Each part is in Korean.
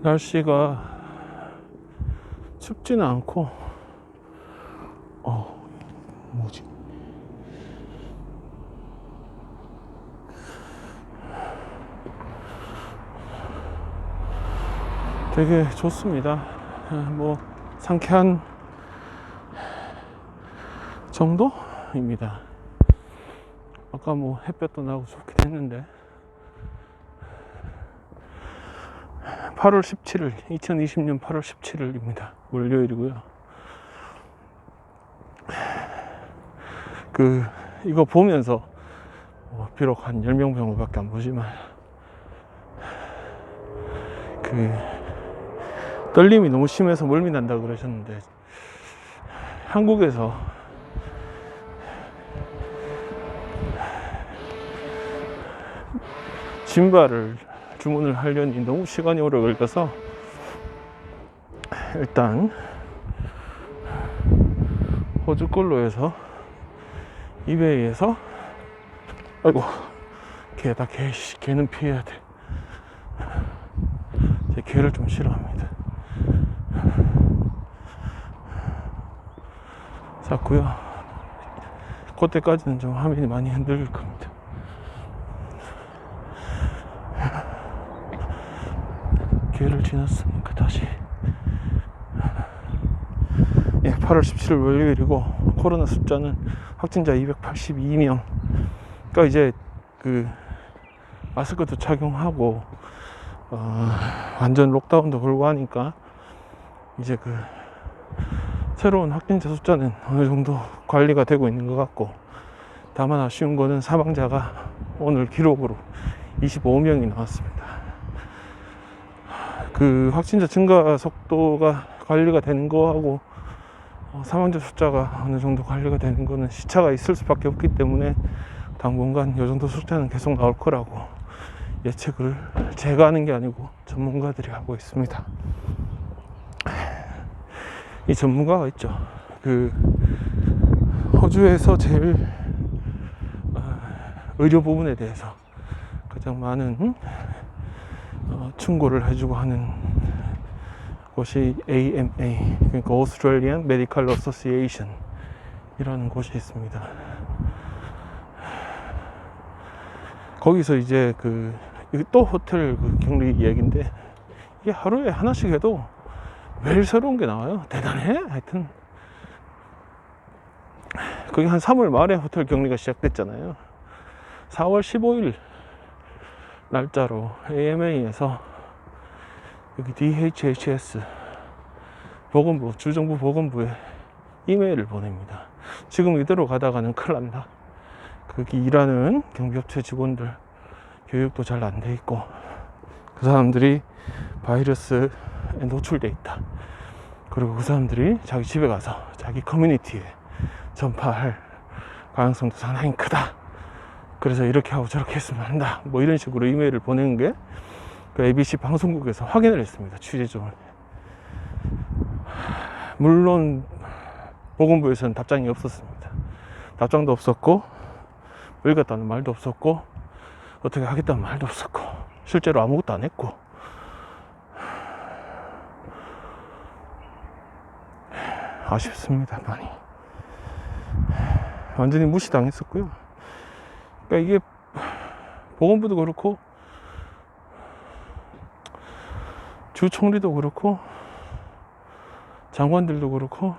날씨가 춥지는 않고 어 뭐지? 되게 좋습니다. 아, 뭐 상쾌한 정도입니다. 아까 뭐 햇볕도 나고 좋긴 했는데 8월 17일 2020년 8월 17일입니다. 월요일이고요. 그 이거 보면서 뭐 비록 한 10명 정도밖에 안 보지만 그 떨림이 너무 심해서 멀미 난다 그러셨는데 한국에서 신발을 주문을 하려니 너무 시간이 오래 걸려서 일단 호주 걸로 해서 이베이에서 아이고 개다 개 씨, 개는 피해야 돼. 제 개를 좀 싫어합니다. 샀고요. 그때까지는 좀 화면이 많이 흔들릴 겁니다. 기회를 지났으니까 다시 예, 8월 17일 월요일이고 코로나 숫자는 확진자 282명 그러니까 이제 그 마스크도 착용하고 어, 완전 록다운도 불구하니까 이제 그 새로운 확진자 숫자는 어느 정도 관리가 되고 있는 것 같고 다만 아쉬운 거는 사망자가 오늘 기록으로 25명이 나왔습니다. 그 확진자 증가 속도가 관리가 되는 거하고 어, 사망자 숫자가 어느 정도 관리가 되는 거는 시차가 있을 수밖에 없기 때문에 당분간 이 정도 숫자는 계속 나올 거라고 예측을 제가 하는 게 아니고 전문가들이 하고 있습니다. 이 전문가가 있죠. 그 호주에서 제일 어, 의료 부분에 대해서 가장 많은 어, 충고를 해주고 하는 곳이 AMA 그러니까 Australian Medical Association 이라는 곳이 있습니다. 거기서 이제 그 또 호텔 그 격리 얘기인데 이게 하루에 하나씩 해도 매일 새로운 게 나와요. 대단해. 하여튼 그게 한 3월 말에 호텔 격리가 시작됐잖아요. 4월 15일 날짜로 AMA에서 여기 DHHS 보건부 주정부 보건부에 이메일을 보냅니다. 지금 이대로 가다가는 큰일 난다. 거기 일하는 경비업체 직원들 교육도 잘 안 돼 있고 그 사람들이 바이러스에 노출돼 있다. 그리고 그 사람들이 자기 집에 가서 자기 커뮤니티에 전파할 가능성도 상당히 크다. 그래서 이렇게 하고 저렇게 했으면 한다. 뭐 이런 식으로 이메일을 보낸 게그 ABC 방송국에서 확인을 했습니다. 취재점을. 물론 보건부에서는 답장이 없었습니다. 답장도 없었고 읽었다는 말도 없었고 어떻게 하겠다는 말도 없었고 실제로 아무것도 안 했고 아쉽습니다 많이 완전히 무시당했었고요 그러니까 이게 보건부도 그렇고 주 총리도 그렇고 장관들도 그렇고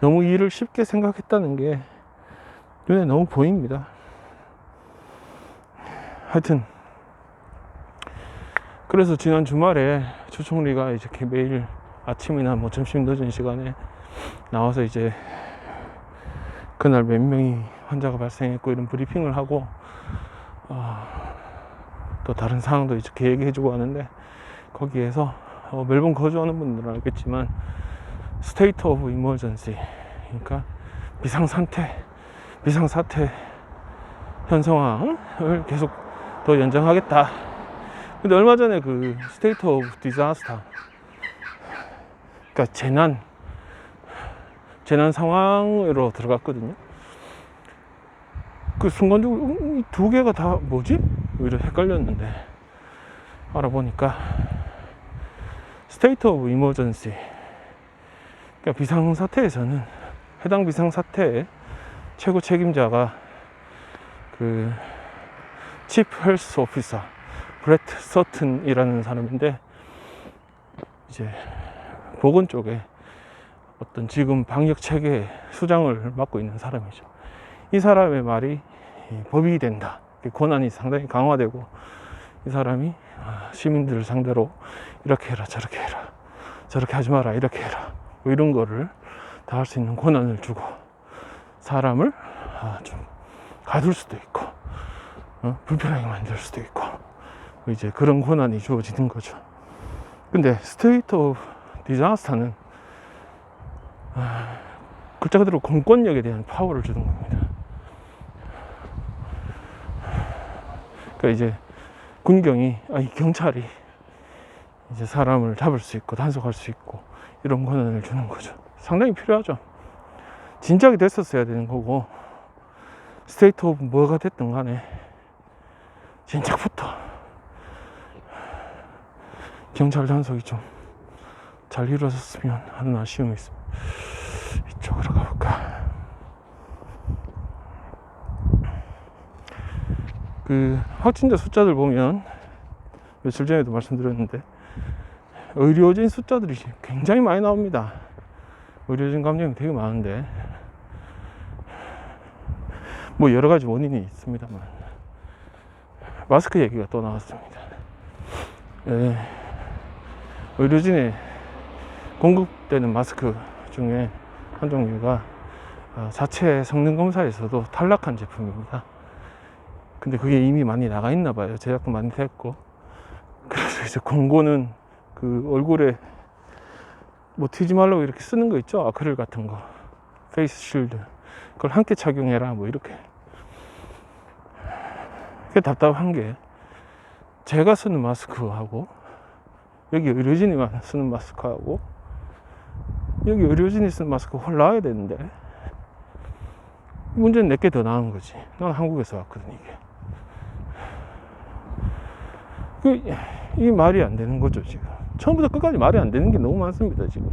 너무 일을 쉽게 생각했다는 게 눈에 너무 보입니다. 하여튼 그래서 지난 주말에 주 총리가 이렇게 매일 아침이나 뭐 점심 늦은 시간에 나와서 이제 그날 몇 명이 환자가 발생했고 이런 브리핑을 하고 어, 또 다른 상황도 이렇게 얘기해주고 하는데 거기에서 어, 멜번 거주하는 분들은 알겠지만 스테이트 오브 이머전시 그러니까 비상 상태 비상 사태 현 상황을 계속 더 연장하겠다. 근데 얼마 전에 그 스테이트 오브 디자스터 그러니까 재난 재난 상황으로 들어갔거든요 그 순간적으로 음, 이두 개가 다 뭐지? 오히려 헷갈렸는데 알아보니까 스테이트 오브 이머전시 그러니까 비상사태에서는 해당 비상사태의 최고 책임자가 그 치프 헬스 오피서 브레트 서튼이라는 사람인데 이제 보건 쪽에 어떤 지금 방역 체계 수장을 맡고 있는 사람이죠. 이 사람의 말이 이 법이 된다. 그 권한이 상당히 강화되고 이 사람이 아, 시민들을 상대로 이렇게 해라 저렇게 해라 저렇게 하지 마라 이렇게 해라 뭐 이런 거를 다 할 수 있는 권한을 주고 사람을 아, 좀 가둘 수도 있고 어? 불편하게 만들 수도 있고 뭐 이제 그런 권한이 주어지는 거죠. 근데 스테이트 오브 디자스터는 아, 글자 그대로 공권력에 대한 파워를 주는 겁니다. 그러니까 이제 군경이 아니 경찰이 이제 사람을 잡을 수 있고 단속할 수 있고 이런 권한을 주는 거죠. 상당히 필요하죠. 진작에 됐었어야 되는 거고 스테이트 오브 뭐가 됐든 간에 진작부터 경찰 단속이 좀 잘 이루어졌으면 하는 아쉬움이 있습니다. 이쪽으로 가볼까? 그 확진자 숫자들 보면 며칠 전에도 말씀드렸는데 의료진 숫자들이 굉장히 많이 나옵니다. 의료진 감염이 되게 많은데 뭐 여러 가지 원인이 있습니다만 마스크 얘기가 또 나왔습니다. 예, 의료진에 공급되는 마스크 중에 한 종류가 어, 자체 성능 검사에서도 탈락한 제품입니다. 근데 그게 이미 많이 나가 있나 봐요. 제작도 많이 됐고. 그래서 이제 공고는 그 얼굴에 뭐 튀지 말라고 이렇게 쓰는 거 있죠? 아크릴 같은 거. 페이스 쉴드. 그걸 함께 착용해라. 뭐 이렇게. 그게 답답한 게 제가 쓰는 마스크하고 여기 의료진이 쓰는 마스크하고 여기 의료진이 쓰는 마스크 훨 나아야 되는데 문제는 내게 더 나은 거지. 난 한국에서 왔거든 이게. 그, 이 말이 안 되는 거죠, 지금. 처음부터 끝까지 말이 안 되는 게 너무 많습니다, 지금.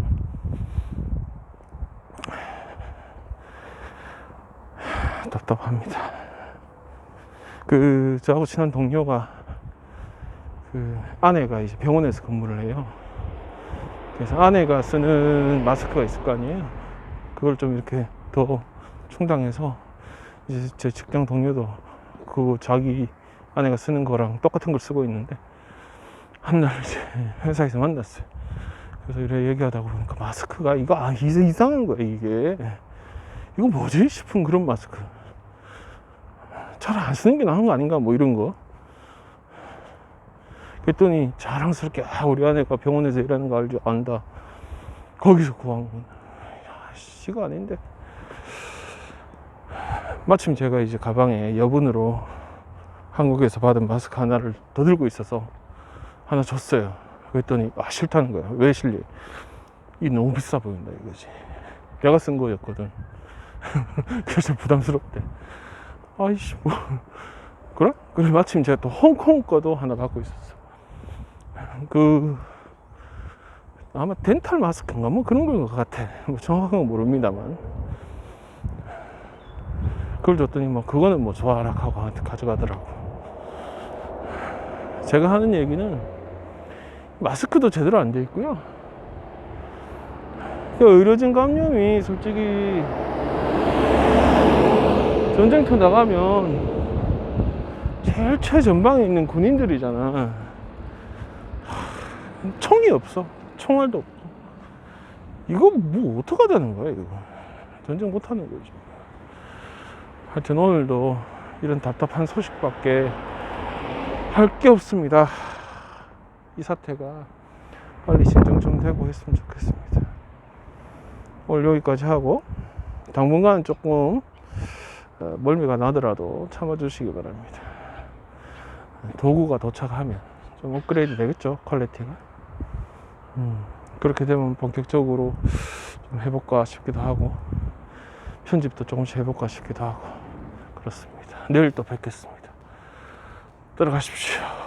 답답합니다. 그, 저하고 친한 동료가 그 아내가 이제 병원에서 근무를 해요. 그래서 아내가 쓰는 마스크가 있을 거 아니에요. 그걸 좀 이렇게 더 충당해서 이제 제 직장 동료도 그 자기 아내가 쓰는 거랑 똑같은 걸 쓰고 있는데 한날 이제 회사에서 만났어요. 그래서 이래 얘기하다 보니까 마스크가 이거 아 이상- 이상한 거야 이게 이거 뭐지 싶은 그런 마스크. 잘 안 쓰는 게 나은 거 아닌가 뭐 이런 거. 그랬더니 자랑스럽게 아 우리 아내가 병원에서 일하는 거 알죠 안다. 거기서 구한 건. 야 씨가 아닌데. 마침 제가 이제 가방에 여분으로 한국에서 받은 마스크 하나를 더 들고 있어서 하나 줬어요. 그랬더니 아 싫다는 거야. 왜 실례? 이 너무 비싸 보인다 이거지. 내가 쓴 거였거든. 그래서 부담스럽대. 아이씨 뭐 그래? 그래 마침 제가 또 홍콩 거도 하나 갖고 있었어. 그 아마 덴탈 마스크인가 뭐 그런 걸 것 같아. 뭐 정확한 건 모릅니다만. 그걸 줬더니 뭐 그거는 뭐 좋아라 하고 가져가더라고. 제가 하는 얘기는 마스크도 제대로 안 돼 있고요. 그 의료진 감염이 솔직히 전쟁터 나가면 제일 최전방에 있는 군인들이잖아. 하, 총이 없어. 총알도 없고. 이거 뭐 어떡하자는 거야, 이거. 전쟁 못 하는 거지. 하여튼 오늘도 이런 답답한 소식밖에 할 게 없습니다. 이 사태가 빨리 진정 좀 되고 했으면 좋겠습니다. 오늘 여기까지 하고 당분간 조금 어, 멀미가 나더라도 참아주시기 바랍니다. 도구가 도착하면 좀 업그레이드 되겠죠, 퀄리티가. 음, 그렇게 되면 본격적으로 좀 해볼까 싶기도 하고 편집도 조금씩 해볼까 싶기도 하고 그렇습니다. 내일 또 뵙겠습니다. 들어가십시오.